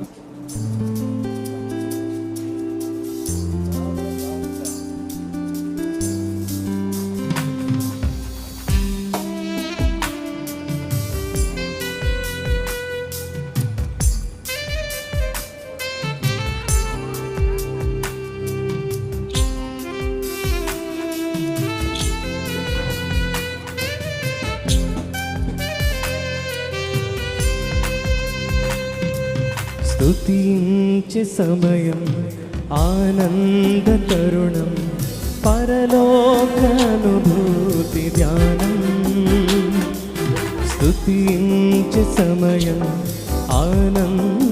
うん స్తుతించే సమయం ఆనంద తరుణం పరలోకానుభూతి ధ్యానం స్తుతించే సమయం ఆనంద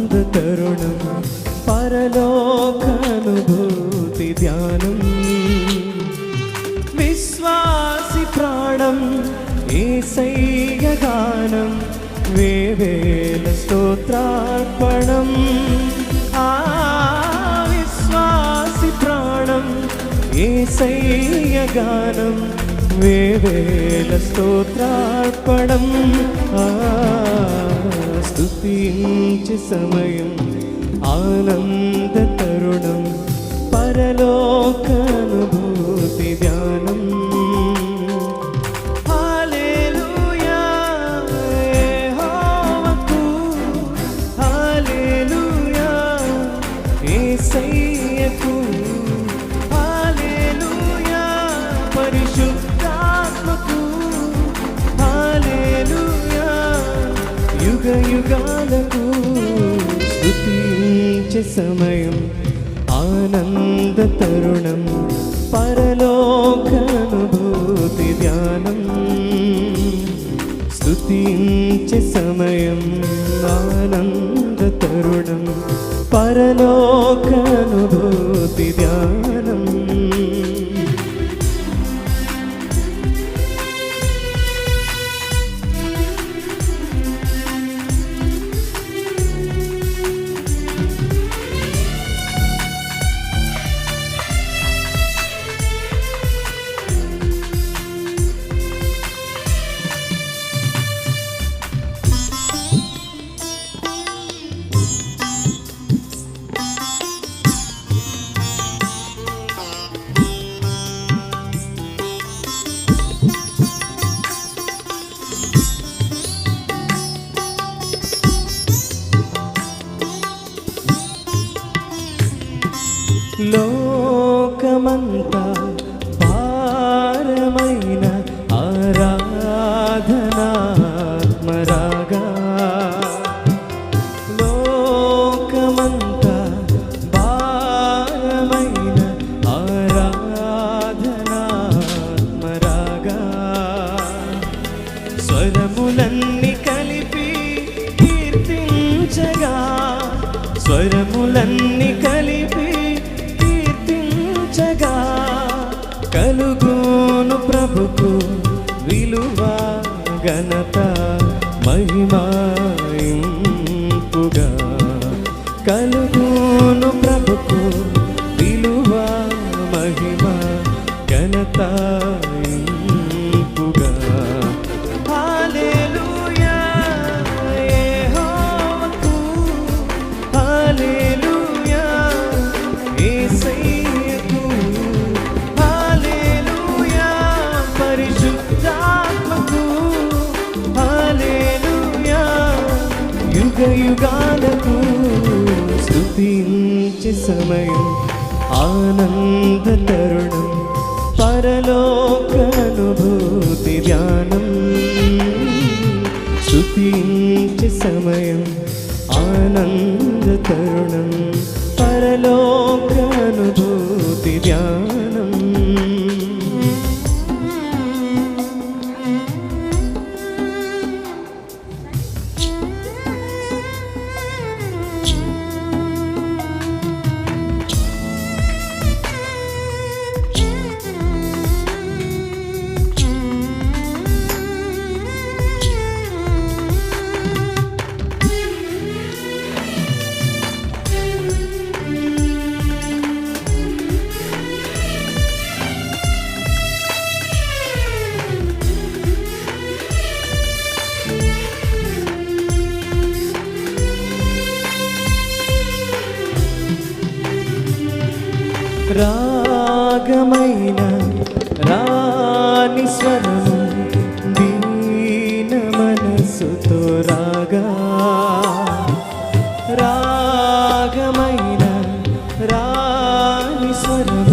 వేవేల స్తోత్రార్పణం ఆ విశ్వాసి ప్రాణం ఏసయ్య గానం వేవేల స్తోత్రార్పణం ఆ స్తుతించే సమయం ఆనంద తరుణం పరలోక యేసయ్యకు హల్లెలూయా పరిశుద్ధాత్మకు. హల్లెలూయా యుగ యుగాలకు స్తుతించే సమయం ఆనంద తరుణం పరలోక అనుభూతి ధ్యానం. స్తుతించే సమయం ఆనంద తరుణం పరలోకానుభూతి ధ్యానం లోకమంతా పారమైన ఆరాధనాత్మరాగా. లోకమంతా భారమైన ఆరాధనాత్మరాగా. స్వరములన్నీ కలిపి కీర్తించగా స్వరములన్నీ కలుగును ప్రభుకు విలువ ఘనత మహిమాయింపుగా కలుగును ప్రభుకు విలువ మహిమ ఘనత యుగ యుగాలకు స్తుతించే సమయం ఆనంద తరుణం పరలోకానుభూతి ధ్యానం స్తుతించే సమయం ఆనంద తరుణం పరలోకానుభూతి రాగమైన రాణి స్వరము దీన మనసుతో రాగా. రాగమైన రాణి స్వరము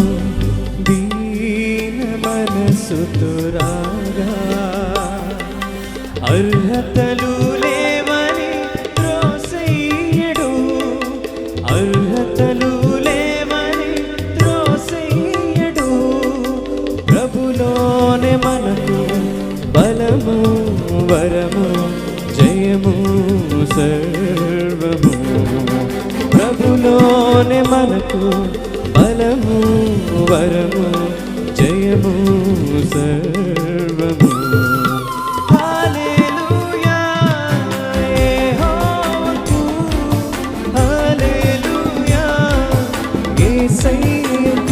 వరము వరము జయము సర్వము. ప్రభులోని మనకు బలము వరము జయము సర్వము. సయ్యా